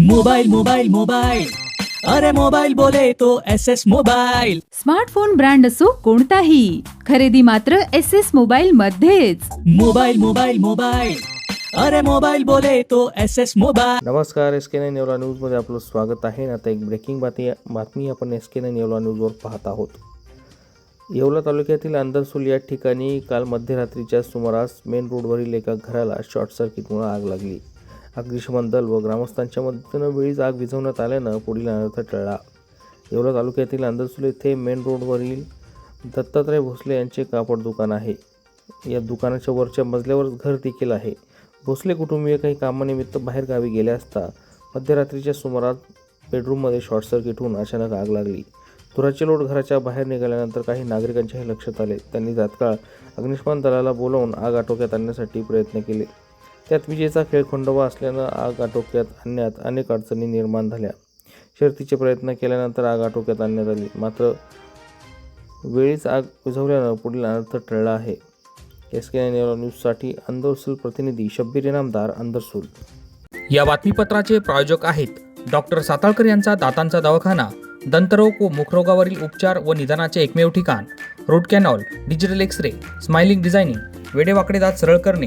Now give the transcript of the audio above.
Mobile mobile mobile. अरे mobile बोले तो S S mobile. Smartphone brand असो कोणताही खरेदी मात्र एस एस मोबाईल मध्येच. Mobile mobile mobile. अरे मोबाइल बोले तो एस एस मोबाइल। नमस्कार एस के नाईन येवला न्यूजमध्ये आपलं स्वागत आहे. आणि आता एक ब्रेकिंग बातमी बातमी आपण एस के नाईन येवला न्यूजवर पाहत आहोत. येवला तालुक्यातील अंदरसूल या ठिकाणी काल मध्यरात्रीच्या सुमारास मेन रोडवरील एका घराला शॉर्ट सर्किटमुळे आग लागली. अग्निशमन दल व ग्रामस्थांच्या मदतीनं वेळीच आग विझवण्यात आल्यानं पुढील अनर्थ टळला. येवला तालुक्यातील अंदरसूल येथे मेन रोडवरील दत्तात्रय भोसले यांचे कापड दुकान आहे. या दुकानाच्या वरच्या मजल्यावरच घर देखील आहे. भोसले कुटुंबीय काही कामानिमित्त बाहेर गावी गेले असता मध्यरात्रीच्या सुमारास बेडरूममध्ये शॉर्ट सर्किट होऊन अचानक आग लागली. धुराचे लोट घराच्या बाहेर निघाल्यानंतर काही नागरिकांच्याही लक्षात आले. त्यांनी तात्काळ अग्निशमन दलाला बोलावून आग आटोक्यात आणण्यासाठी प्रयत्न केले. त्यात विजेचा खेळ खंडोबा असल्यानं आग आटोक्यात आणण्यात अनेक अडचणी निर्माण झाल्या. शर्तीचे प्रयत्न केल्यानंतर आग आटोक्यात आणण्यात आली. मात्र वेळीच आग विझवल्यानं पुढील अनर्थ टळला आहे. एस के न्यूजसाठी अंदरसूल प्रतिनिधी शब्बीर इनामदार अंदरसूल. या बातमीपत्राचे प्रायोजक आहेत डॉक्टर साताळकर यांचा दातांचा दवाखाना दंतरोग व मुखरोगावरील उपचार व निदानाचे एकमेव ठिकाण root canal digital X ray smiling designing वेडेवाकडे दात सरळ करणे